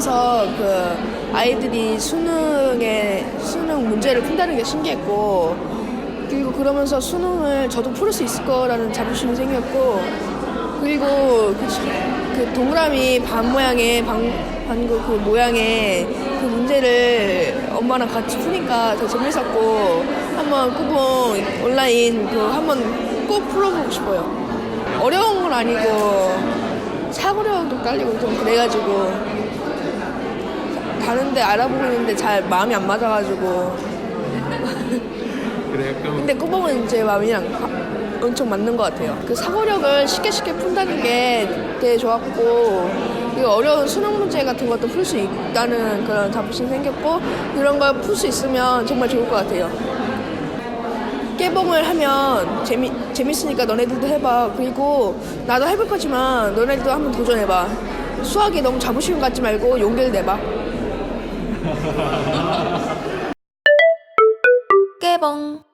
하면서 그 아이들이 수능에 수능 문제를 푼다는 게 신기했고 그리고 그러면서 수능을 저도 풀 수 있을 거라는 자부심이 생겼고 그리고 그, 그 동그라미 반 모양의 반, 반구 그 모양의 그 문제를 엄마랑 같이 푸니까 더 재밌었고 한번 꾸봉 온라인 그 한번 꼭 풀어보고 싶어요. 어려운 건 아니고 사고력도 깔리고 좀 그래가지고 다른데 알아보고 있는데 잘 마음이 안 맞아가지고 그래 약간 근데 꾸봉은 제 마음이랑 가- 엄청 맞는 것 같아요. 그 사고력을 쉽게 쉽게 푼다는 게 되게 좋았고 그리고 어려운 수능 문제 같은 것도 풀 수 있다는 그런 자부심 생겼고 그런 걸 풀 수 있으면 정말 좋을 것 같아요. 깨봉을 하면 재미 재밌으니까 너네들도 해봐. 그리고 나도 해볼 거지만 너네들도 한번 도전해봐. 수학이 너무 자부심 갖지 말고 용기를 내봐. 깨봉